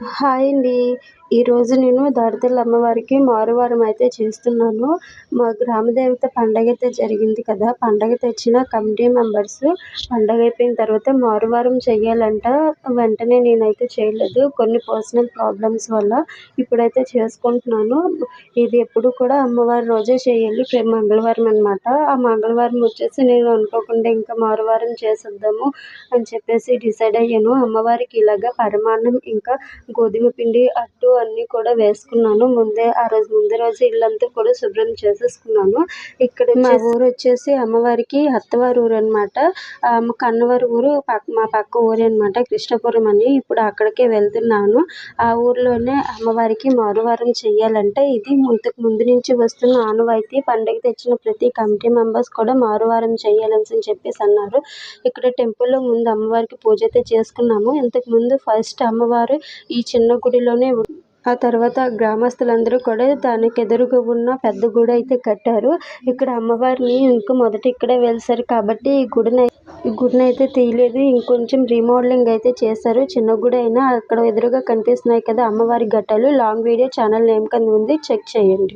Hi అండి. ఈరోజు నేను దాడితల్లి అమ్మవారికి మారువారం అయితే చేస్తున్నాను. మా గ్రామదేవత పండగ అయితే జరిగింది కదా. పండగ తెచ్చిన కమిటీ మెంబర్స్ పండగ అయిపోయిన తర్వాత మారువారం చేయాలంట. వెంటనే నేనైతే చేయలేదు. కొన్ని పర్సనల్ ప్రాబ్లమ్స్ వల్ల ఇప్పుడైతే చేసుకుంటున్నాను. ఇది ఎప్పుడు కూడా అమ్మవారి రోజే చేయాలి మంగళవారం అనమాట ఆ మంగళవారం వచ్చేసి నేను అనుకోకుండా ఇంకా మారువారం చేసేద్దాము అని చెప్పేసి డిసైడ్ అయ్యాను. అమ్మవారికి ఇలాగ పరమాన్నం ఇంకా గోధుమ పిండి అట్టు అన్నీ కూడా వేసుకున్నాను. ముందే ఆ రోజు ముందు రోజు ఇల్లంతా కూడా శుభ్రం చేసేసుకున్నాను. ఇక్కడ మా ఊరు వచ్చేసి అమ్మవారికి అత్తవారి ఊరు అనమాట కన్నవారి ఊరు పక్క మా పక్క ఊరు అనమాట కృష్ణపురం అని ఇప్పుడు అక్కడికే వెళ్తున్నాను. ఆ ఊర్లోనే అమ్మవారికి మారువారం చేయాలంటే ఇది ఇంతకు ముందు నుంచి వస్తున్న ఆనవాయితీ. పండగ తెచ్చిన ప్రతి కమిటీ మెంబర్స్ కూడా మారువారం చేయాలని చెప్పేసి అన్నారు. ఇక్కడ టెంపుల్లో ముందు అమ్మవారికి పూజ అయితే చేసుకున్నాము. ఇంతకు ముందు ఫస్ట్ అమ్మవారు ఈ చిన్న గుడిలోనే ఆ తర్వాత గ్రామస్తులందరూ కూడా దానికి ఎదురుగా ఉన్న పెద్ద గుడి అయితే కట్టారు. ఇక్కడ అమ్మవారిని ఇంకా మొదట ఇక్కడే వెలిసారు కాబట్టి ఈ గుడిని ఈ గుడిని అయితే తీయలేదు. ఇంకొంచెం రీమోడలింగ్ అయితే చేశారు. చిన్న గుడి అయినా అక్కడ ఎదురుగా కనిపిస్తున్నాయి కదా అమ్మవారి ఘట్టాలు లాంగ్ వీడియో ఛానల్ నేమ్ కింద ఉంది. చెక్ చేయండి.